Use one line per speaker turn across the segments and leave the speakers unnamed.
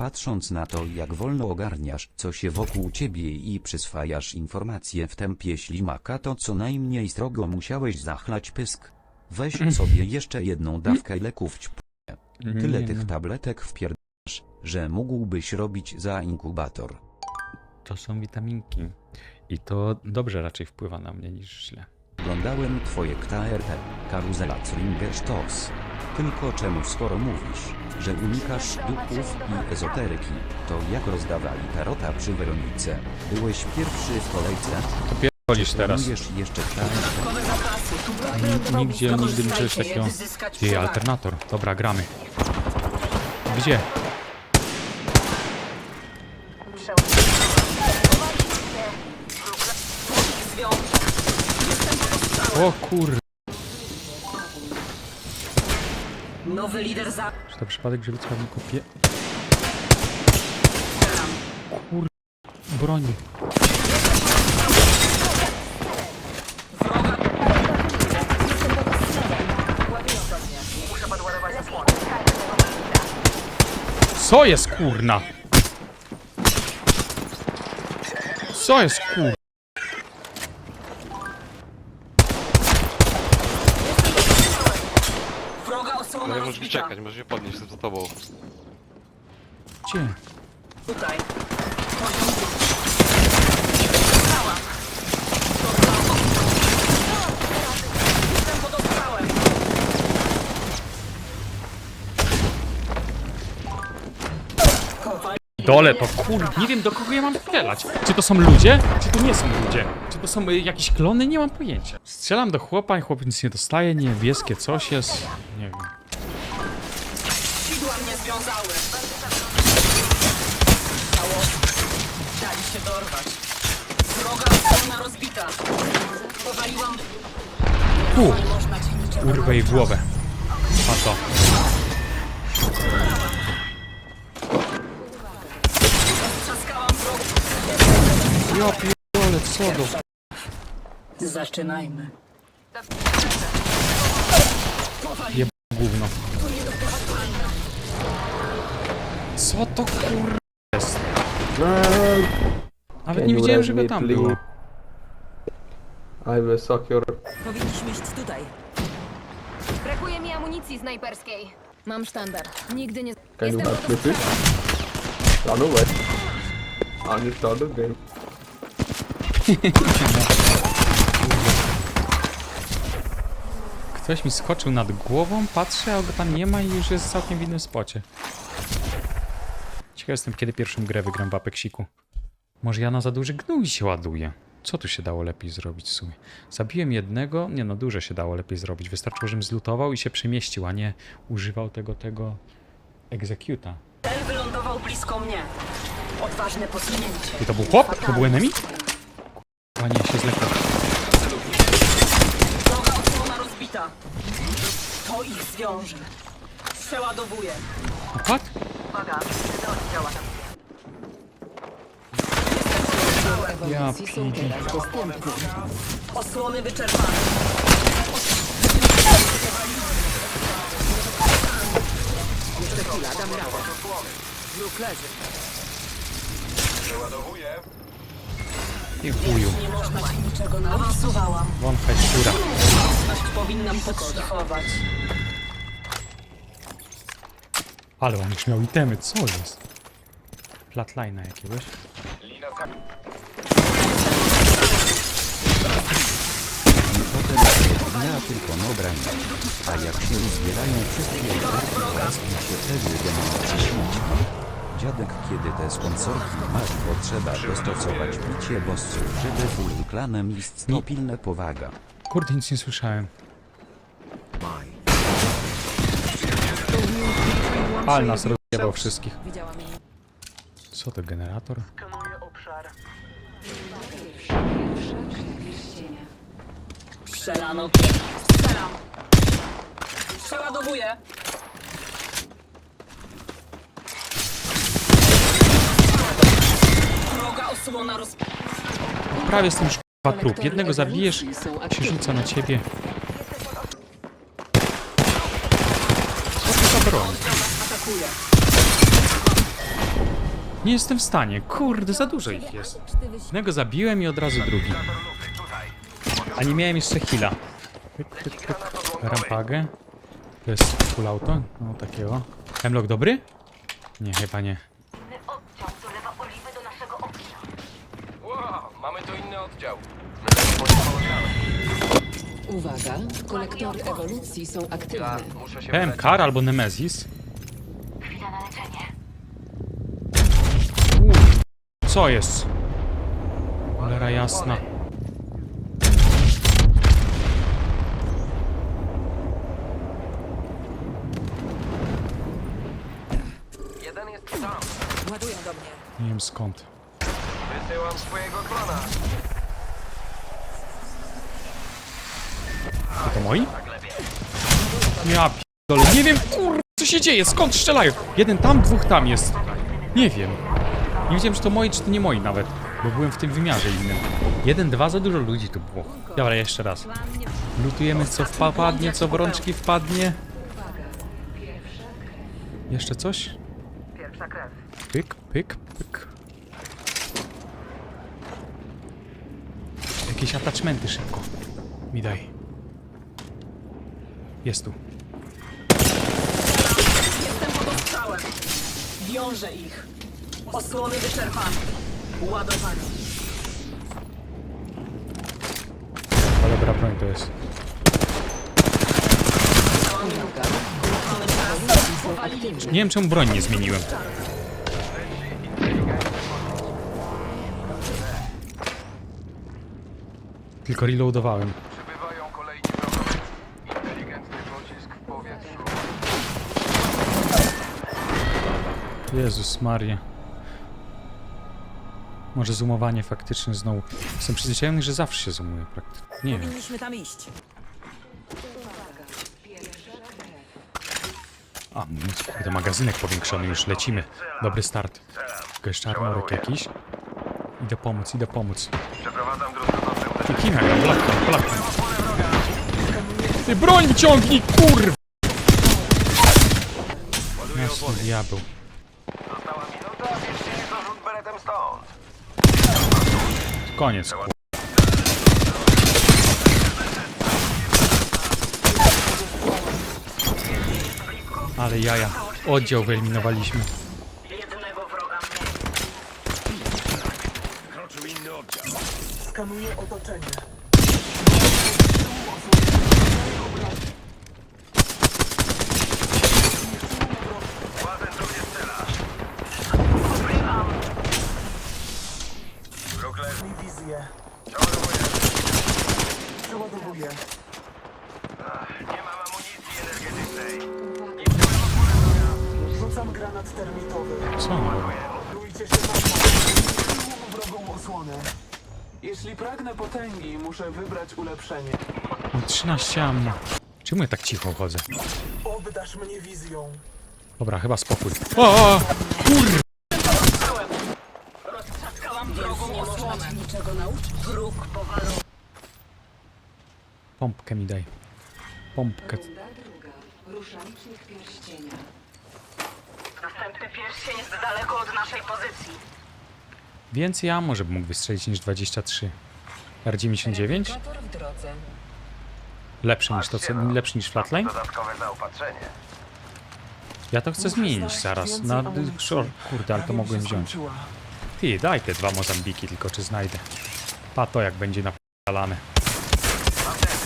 Patrząc na to jak wolno ogarniasz co się wokół ciebie i przyswajasz informacje w tempie ślimaka to co najmniej strogo musiałeś zachlać pysk. Weź sobie jeszcze jedną dawkę leków ćp. Tyle tych tabletek wpierdasz, że mógłbyś robić za inkubator.
To są witaminki. I to dobrze raczej wpływa na mnie niż źle.
Oglądałem twoje KRT, karuzela Zwingerstoss. Tylko czemu skoro mówisz, że unikasz duchów i ezoteryki, to jak rozdawali tarota przy Weronice? Byłeś pierwszy w kolejce?
To pierdolisz teraz.
Planujesz jeszcze.
Tu
Ni- Nigdzie, nigdy nie czegoś takiego. Jej, alternator. Dobra, gramy. Gdzie? O kur...
Nowy lider za...
Czy to przypadek, że Lucka mi kopie? Kur... Broni. Co jest kurna? Co jest kur...
Wroga osłona
No nie możesz
rozbita.
czekać, możesz się podnieść za tobą.
Gdzie?
Tutaj. Poziom. Jestem.
Dole to kur... Nie wiem do kogo ja mam strzelać. Czy to są ludzie? Czy to nie są ludzie? Czy to są y, jakieś klony? Nie mam pojęcia. Strzelam do chłopa i chłopiec nic nie dostaje. Niebieskie coś jest. Nie wiem.
Rozbita. Powaliłam... Niczego
Urwę jej głowę. A to. Ja pierdolę, co do...
Zaczynajmy.
Gówno. Co to kur... jest? Nawet nie widziałem, żeby tam było.
I will suck your...
Powinniśmy iść tutaj.
Brakuje mi amunicji snajperskiej. Mam sztandar. Nigdy nie...
Can you
Jestem
help me please?
ostrzałem.
Run away. The game.
Ktoś mi skoczył nad głową, patrzę, a go tam nie ma i już jest całkiem w innym spocie. Ciekaw jestem, kiedy pierwszą grę wygram w Apexiku. Może ja na za duży gnój się ładuję. Co tu się dało lepiej zrobić w sumie? Zabiłem jednego, nie no, dużo się dało lepiej zrobić. Wystarczyło, żebym zlutował i się przemieścił, a nie używał tego, tego executa.
Ten wylądował blisko mnie. Odważne posunięcie.
I to był chłop? To był enemy? A nie, się zlekłem.
Droga osłona rozbita. To ich zwiąże. Przeładowuję.
Upadł?
Uwaga, oddziała na
Ja
Są teraz dostępne.
Osłony wyczerpane. Jeszcze chwila, damy radę. Wróg leży.
I chuju.
Nie można ci niczego na Awansowałam.
Won
hajszura.Ność powinnam podszyfrować.
Ale on już miał itemy, co jest? Flatline'a jakiegoś.
Dnia tylko nobrani. A jak się uzbierają wszystkie rozpina się wtedy demon przyświeci. Dziadek kiedy te sponsorki masz potrzeba dostosować picie bossów, żeby full klanem istniała pilna powaga.
Kurde, nic nie słyszałem. Ale nas rozjebał wszystkich. Co to, generator?
Strzelano. Strzelam. Przeładowuję. Osłona roz...
Prawie jestem już k***a trup. Jednego zabijesz, się rzuca na ciebie. Nie jestem w stanie. Kurde, za dużo ich jest. Jednego zabiłem i od razu drugi. A nie miałem jeszcze heala. Pyk, pyk, pyk. Rampagę. To jest full auto. No takiego. Hemlock dobry? Nie, chyba nie.
Wow, mamy tu inny oddział.
Uwaga, kolektory ewolucji są aktywne.
Muszę się
PMK albo Nemesis. Co jest? Cholera jasna.
Jeden jest tam.
Ładują do mnie.
Nie wiem skąd.
Wysyłam swojego klona.
To, to moi? Ja p***dolę. Nie wiem, kur... co się dzieje, skąd strzelają? Jeden tam, dwóch tam jest. Nie wiem. Nie wiedziałem, czy to moi, czy to nie moi nawet. Bo byłem w tym wymiarze innym. Jeden, dwa, za dużo ludzi tu było. Dobra, jeszcze raz. Lutujemy co wpadnie, co w rączki wpadnie. Jeszcze coś? Pyk, pyk, pyk. Jakieś attachmenty szybko. Mi daj. Jest tu.
Jestem pod ostrzałem. Wiążę ich. Osłony wyczerpane. Ładowanie.
A dobra, broń to jest.
Aktywne.
Nie wiem czemu broń nie zmieniłem. Tylko reloadowałem.
Przybywają kolejni wrogowie. Inteligentny pocisk w powietrzu.
Jezus Maria. Może zoomowanie faktycznie znowu. Jestem przyzwyczajony, że zawsze się zoomuje praktycznie. Nie wiem.
Powinniśmy tam iść.
A, no, to magazynek powiększony, już lecimy. Dobry start. Tylko jeszcze armorek jakiś. Idę pomóc, idę pomóc.
Przeprowadzam druzgotowne
Ty kim ja gram? Blackton, Blackton. Ty broń wyciągnij, kurw! Jasny diabeł.
Została minuta, bierzcie ich do rzut beretem stąd.
Koniec. kur- Ale jaja. Oddział wyeliminowaliśmy.
Jednego wroga
Skanuję otoczenie. Muszę wybrać ulepszenie.
Mam 13 ammo. Czemu ja tak cicho chodzę?
Obdasz mnie wizją.
Dobra, chyba spokój. O, o, kur... Pompkę mi daj. Pompkę.
Następny pierścień jest daleko od naszej pozycji.
Więcej ammo, żeby mógł wystrzelić niż 23. R99?
w drodze.
Lepszy niż to, co, lepszy niż flatline?
Dodatkowe zaopatrzenie.
Ja to chcę zmienić zaraz. Na. Kurde, ale to mogłem wziąć. Ty, daj te dwa Mozambiki, tylko czy znajdę. Pato jak będzie napalane.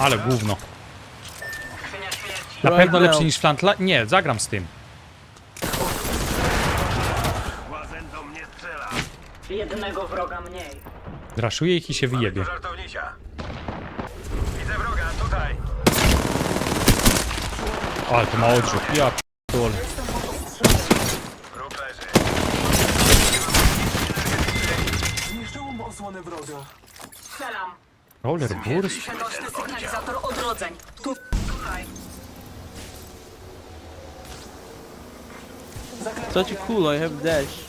Ale gówno. Na pewno lepszy niż Flantla? Nie, zagram z tym.
Jednego wroga mniej.
Raszuję ich i się wyjebie.
Widzę wroga, tutaj.
Ale to ma odrzut. Ja
leży.
Osłonę wroga.
Strzelam.
Roller burst?
Przenośny sygnalizator odrodzeń. Tu. Tutaj.
Cool, I have dash.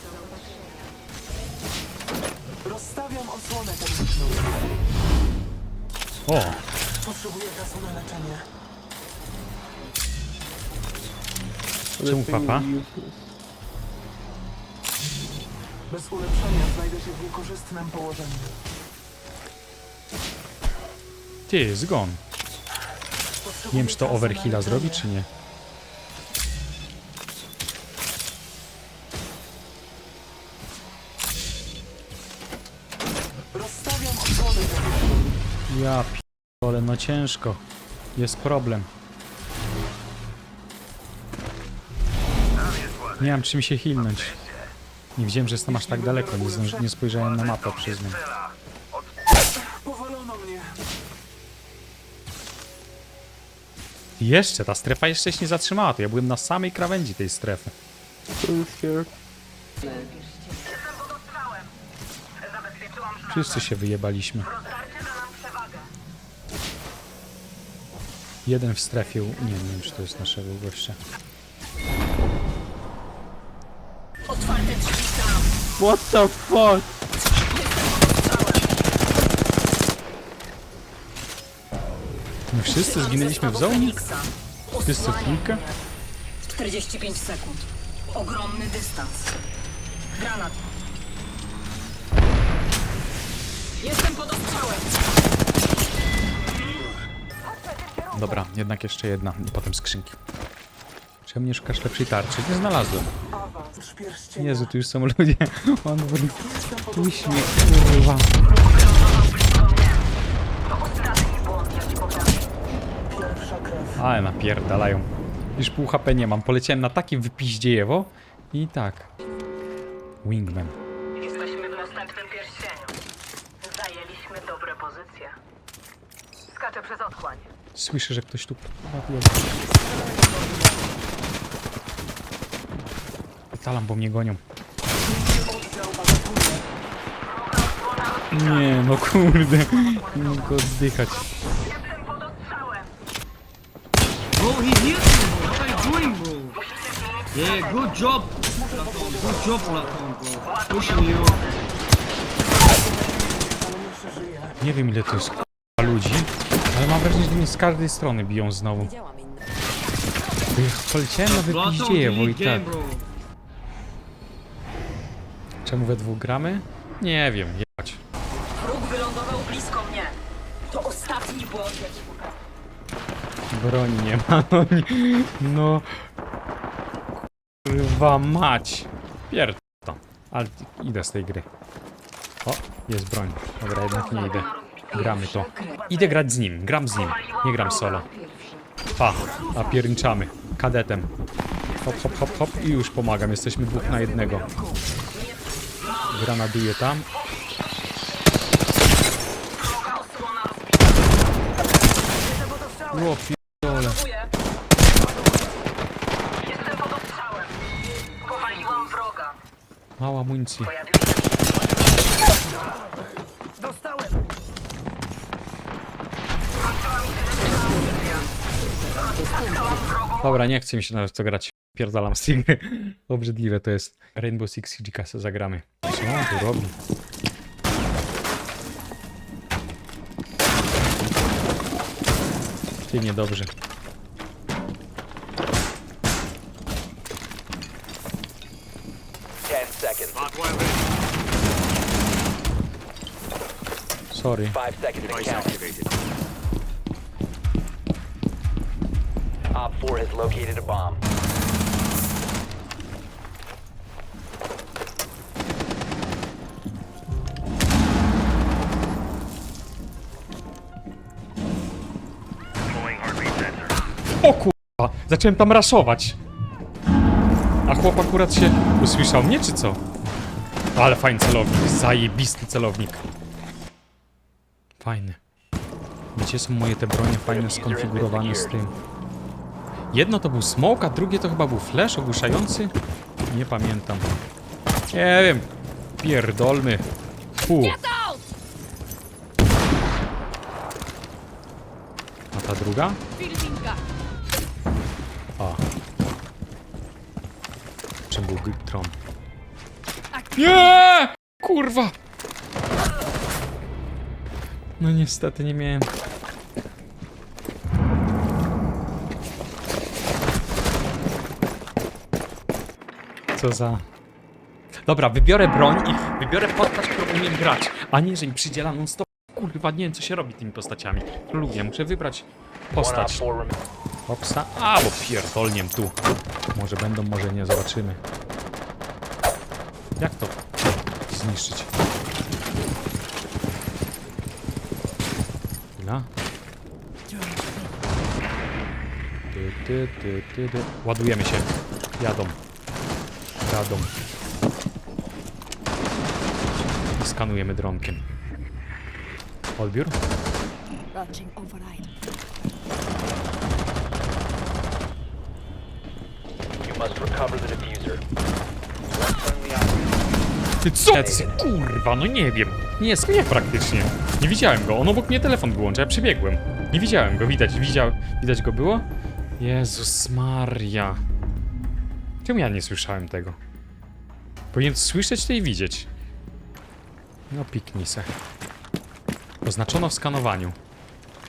O,
Potrzebuję czasu na leczenie.
Czemu papa?
Bez ulepszenia znajdę się w niekorzystnym położeniu.
Ty, zgon. Nie wiem, czy to overhilla zrobi, czy nie. Ciężko. Jest problem. Nie mam czym się hilnąć. Nie wiedziałem, że jestem aż tak daleko. Nie, zdąży- nie spojrzałem na mapę, przyznam.
Powalono mnie.
Jeszcze, ta strefa jeszcze się nie zatrzymała. To ja byłem na samej krawędzi tej strefy. Wszyscy się wyjebaliśmy. Jeden w strefie. u- Nie, nie wiem, czy to jest naszego gościa.
What the fuck?
My wszyscy zginęliśmy w zonie? Wszyscy w kilka?
45 sekund. Ogromny dystans. Granat. Jestem pod ostrzałem.
Dobra, jednak jeszcze jedna i potem skrzynki. Czemu nie szukasz lepszej tarczy? Nie znalazłem. Jezu, tu już są ludzie. On uśmiech, kurwa. Ale napierdalają. Już pół HP nie mam. Poleciałem na takie wypiździejewo i tak. Wingman.
Jesteśmy w następnym pierścieniu. Zajęliśmy dobre pozycje. Skaczę przez otchłań.
Słyszę, że ktoś tu... Talam, bo mnie gonią. Nie, no kurde. Nie mogę oddychać.
Bro, he hit me, bro. What are you doing, bro? Yeah, good job, Platon. Good job, Platon, bro. Pushing you.
Nie wiem ile to jest k***a ludzi, ale mam wrażenie, że mnie z każdej strony biją znowu. Bo Poleciałem na
Platon,
wypiździejewo i tak. Czemu we dwóch gramy? Nie wiem, jechać.
Wróg wylądował blisko mnie. To ostatni błąd, jaki.
Broni nie ma, no nie. No. Kurwa mać. Pierd to. Ale idę z tej gry. O, jest broń. Dobra, jednak nie idę. Gramy to. Idę grać z nim, gram z nim. Nie gram solo. Pa, a pierniczamy. Kadetem. Hop, hop, hop, hop i już pomagam. Jesteśmy dwóch na jednego. Granaduję tam. O, pierdole. Mała amunicji. Dobra, nie chce mi się nawet to grać. Pierdalam z tej gry. Obrzydliwe to jest. Rainbow Six Siege kasę zagramy. Co on tu robi? Ty niedobrze.
Ten seconds.
Sorry.
Five seconds to count. Op 4 has located a bomb.
O kurwa! Zacząłem tam raszować. A chłop akurat się usłyszał mnie, czy co? Ale fajny celownik. Zajebisty celownik. Fajny. Gdzie są moje te bronie fajne skonfigurowane z tym? Jedno to był smoke, a drugie to chyba był flash ogłuszający? Nie pamiętam. Nie wiem. Pierdolmy. Fu. A ta druga? A. Czym był Tron? Nie! Kurwa! No niestety nie miałem. Co za Dobra, wybiorę broń i wybiorę postać, którą umiem grać. A nie, że mi przydziela non stop. Kurwa, nie wiem co się robi tymi postaciami. Lubię, muszę wybrać postać.
4 remains.
Hopsa. A, bo pierdolniem tu. Może będą, może nie, zobaczymy. Jak to zniszczyć? Chwila. Ty, ty, ty, ty, ty. Ładujemy się. Jadą. Jadą. I skanujemy dronkiem. Odbiór? Ty co? Kurwa, no nie wiem. Nie jest mnie praktycznie. Nie widziałem go. On obok mnie telefon wyłącza, ja przebiegłem. Nie widziałem go, widać, widział, widać go było? Jezus Maria. Czemu ja nie słyszałem tego? Powinien słyszeć to i widzieć. No piknij se. Oznaczono w skanowaniu.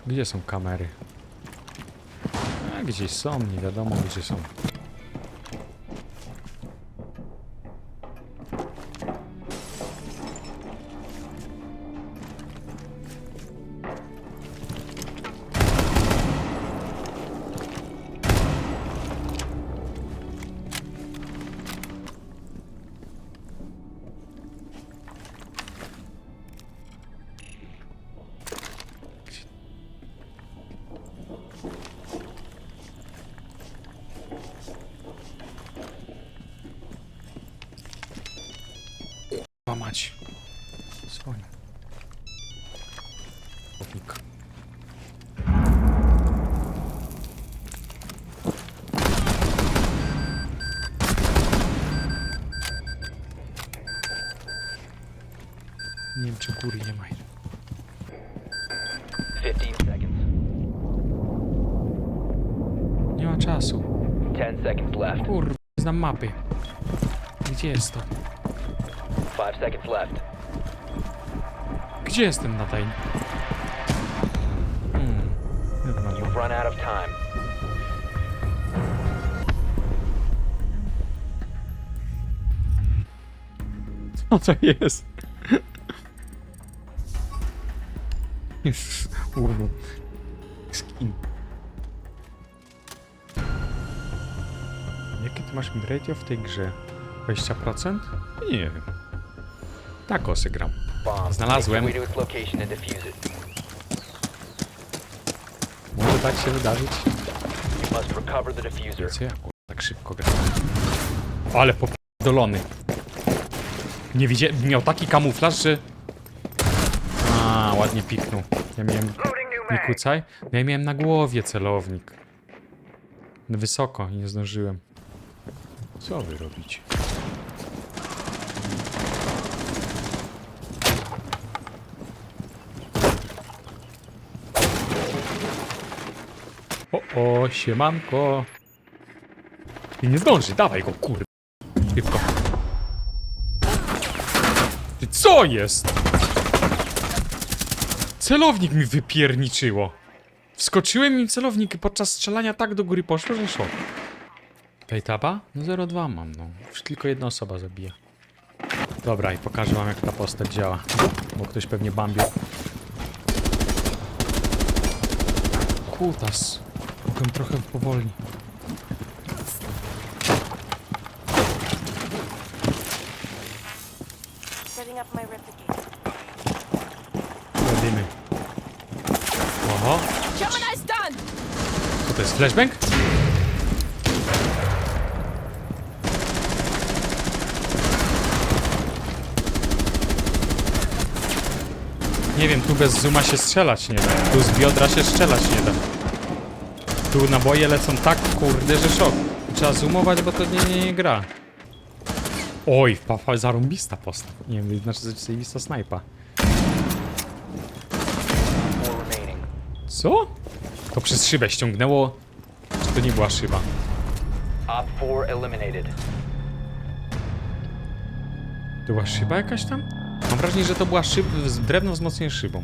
Gdzie są kamery? A, gdzieś są, nie wiadomo gdzie są. Kurwa mać. Dzwonię. Chłopnik. Nie wiem czy góry nie ma.
15 seconds.
Nie ma czasu.
10 seconds left.
Kurwa, znam mapy. Gdzie jest to?
5 seconds left.
Gdzie jest ten nadaj? Hmm.
You've run out of time.
Co to jest? Jest urwu. Skin. Jakie ty masz ratio w tej grze? 20%? Nie wiem. Tak osy gram. Znalazłem. Może tak się wydarzyć? Co ja kurwa, tak szybko gram? Ale popierdolony. Nie widziałem, miał taki kamuflaż, że... A, ładnie piknął. Ja miałem... Nie kucaj. No ja miałem na głowie celownik. Wysoko i nie zdążyłem. Co wy robicie? O, siemanko. I nie zdąży, dawaj go, kurde. Szybko. Ty co jest? Celownik mi wypierniczyło. Wskoczyłem i celownik podczas strzelania tak do góry poszło, że szok. Pejtaba? No 0,2 mam, no. Już tylko jedna osoba zabija. Dobra, i pokażę wam jak ta postać działa. Bo ktoś pewnie bambił. Kutas. Mogę trochę powolni. Robimy. Oho.
Gemini's done!
Co to jest? Flashbang? Nie wiem, tu bez zooma się strzelać nie da. Tu z biodra się strzelać nie da. Tu naboje lecą tak kurde, że szok. Trzeba zoomować, bo to nie, nie, nie gra. Oj, papa, zarąbista postać. Nie wiem, znaczy zajebista snajpa. Co? To przez szybę ściągnęło? Czy to nie była szyba?
Op 4 eliminated.
To była szyba jakaś tam? Mam wrażenie, że to była szyb... z- drewno wzmocnienie szybą.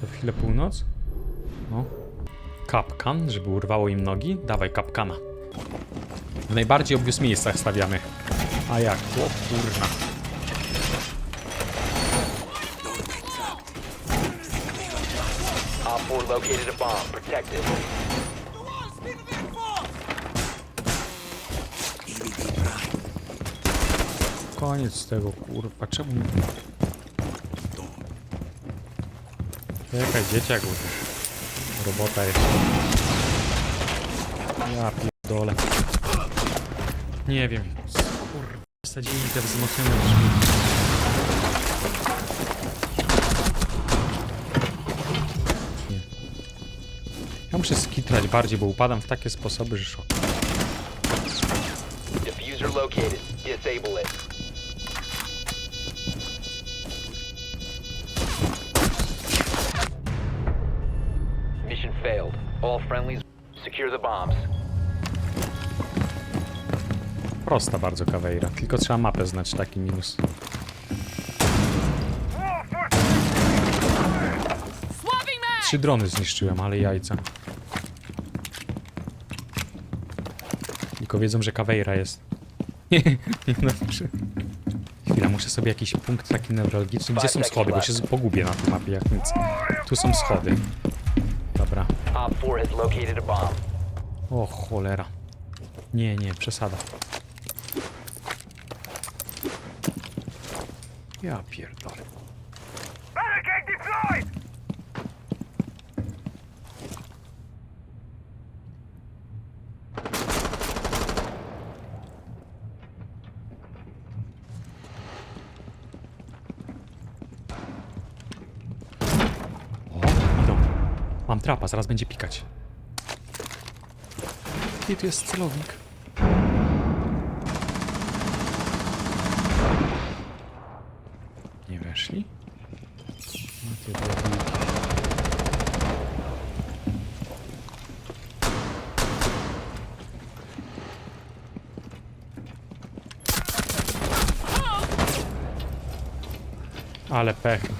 Co chwilę północ? No. Kapkan, żeby urwało im nogi. Dawaj kapkana. W najbardziej obvious miejscach stawiamy. A jak? O kurna.
Op 4 located a bomb. Protect it.
Koniec tego, kurwa, czemu... Czekaj, dzieciak, tu robota jest. Ja pierdolę. Nie wiem, kurwa, wsadzili te wzmocnione drzwi. Ja muszę skitrać bardziej, bo upadam w takie sposoby, że szok. Prosta bardzo kawejra, tylko trzeba mapę znać, taki minus. Trzy drony zniszczyłem, ale jajca. Tylko wiedzą, że kawejra jest. Nie, nie dobrze. Chwila, muszę sobie jakiś punkt taki newralgiczny. Gdzie są schody, bo się pogubię na tej mapie jak nic. Tu są schody. Dobra.
Op 4 has located a bomb.
O cholera. Nie, nie, przesada. Ja pierdolę. Trapa, zaraz będzie pikać. Gdzie tu jest celownik? Nie weszli? No ty debilki. Ale pech.